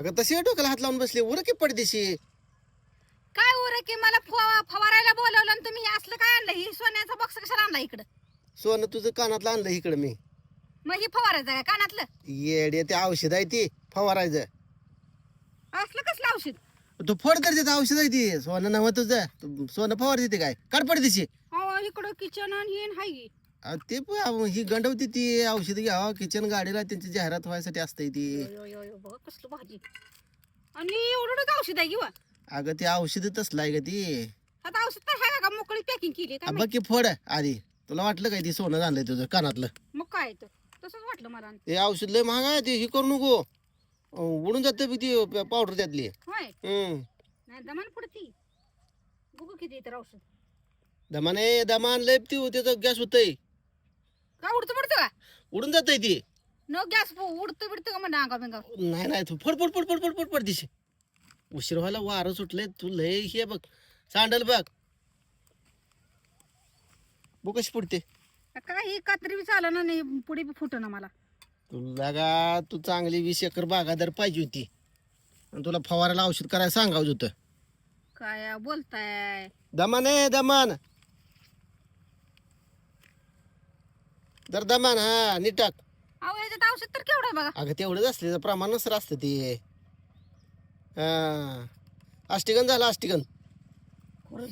अगं तशी डोक्याला हात लावून बसले. उरं की पडदेशी. काय उरे की मला फवा- फवारायला बोलवलं आणि तुम्ही हे असलं काय आणलं? ही सोन्याचा बॉक्स कशाला आणला इकडं? सोनं तुझं कानातलं आणलं इकडं मी. मग ही फवारायचं काय कानातलं? येडे ते औषध आहे ते. फवारायचं. असलं कसलं औषध? तू फोड तर त्याचं औषध आहे ते. सोनं नव्ह तुझं. तू सोनं फवार देते काय? काढ पडदेशी. अहो इकडं किचन आणि हाय. अहो, ते पण अहो, ही गंडवती ती औषध घ्यावं किचन गाडीला त्यांची जाहिरात व्हायसाठी असते ती. यो, यो, यो, यो, बघ कसलं भाजी आणि एवढं औषध आहे किंवा अगं ते औषध तसलं आहे ग ती. आता औषध तर आहे का? मोकळी पॅकिंग केली काय बघ की फोड आधी. तुला वाटलं काय ती सोनं आणलंय तुझं कानातलं? मग काय तर. तसंच वाटलं मला ते औषध लय महाग आहे ते हे करू नको. अं, उडून जाते बी ती पावडर त्यातली. होय? हम्म. नाही दमान पडती बघू किती तर औषध. दमाने दमान लय ती त्याचं गॅस होतंय. काय उडतं पडतं का? उडून जातंय ती. न गॅस उडतं बिडतं का म्हणा अंगा बिंगा नाही नाही तू फड फड फड फड फड फड फड दिशी. उशीर व्हायला वारं सुटलंय तू लय हे बघ सांडल बघ. बघ कशी पुढते. काय ही कात्री बी चालना नाही पुढे बी फुटना मला. तुला का तू चांगली वीस एकर बागादार पाहिजे होती. आणि तुला फवारायला औषध करायला सांगावं होतं. काय बोलताय. दमान आहे दमान. जर दमान हा नीट टाक अहो याच्यात औषध तर केवढं बघा. अगं तेवढंच त्याचं प्रमाण नसर असतं ते. हा. अष्टिगन झालं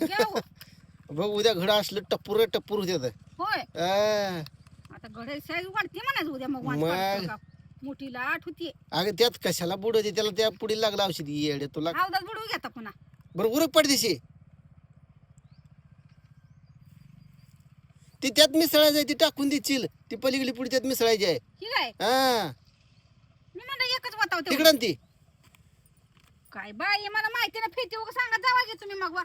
घ्या हो. बघ उद्या घडा असलं टप्पूर टप्पूर होते. होय. आ, आता घड्याळ साईज वाढते म्हणायचं उद्या मग का? मोठी लाट होती. अगं त्यात कशाला बुड त्याला त्या पुढे लागलं औषध. येडे तुला अवदात बुडवू घेता पुन्हा. बरं उरक पडदेशी. ती त्यात मिसळायचं आहे ती टाकून देशील. ती पलीकडली पुढे त्यात मिसळायची आहे. हा मी म्हणलं एकच तिकडं ती. काय बाई मला माहिती ना फेती वगैरे सांगा जावा की तुम्ही मग वा.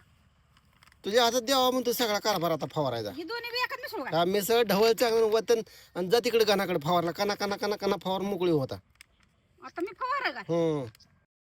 तुझ्या हातात द्यावा म्हणतो सगळा कारभार आता फवारायचा. ही दोन्ही बी एकच मिसळू का हा मिसळ ढवळ चांगलं वतन आणि जा तिकडे कानाकडे फवारला. काना काना काना काना फवार मोकळी होता. आता मी फवारा का? हम्म.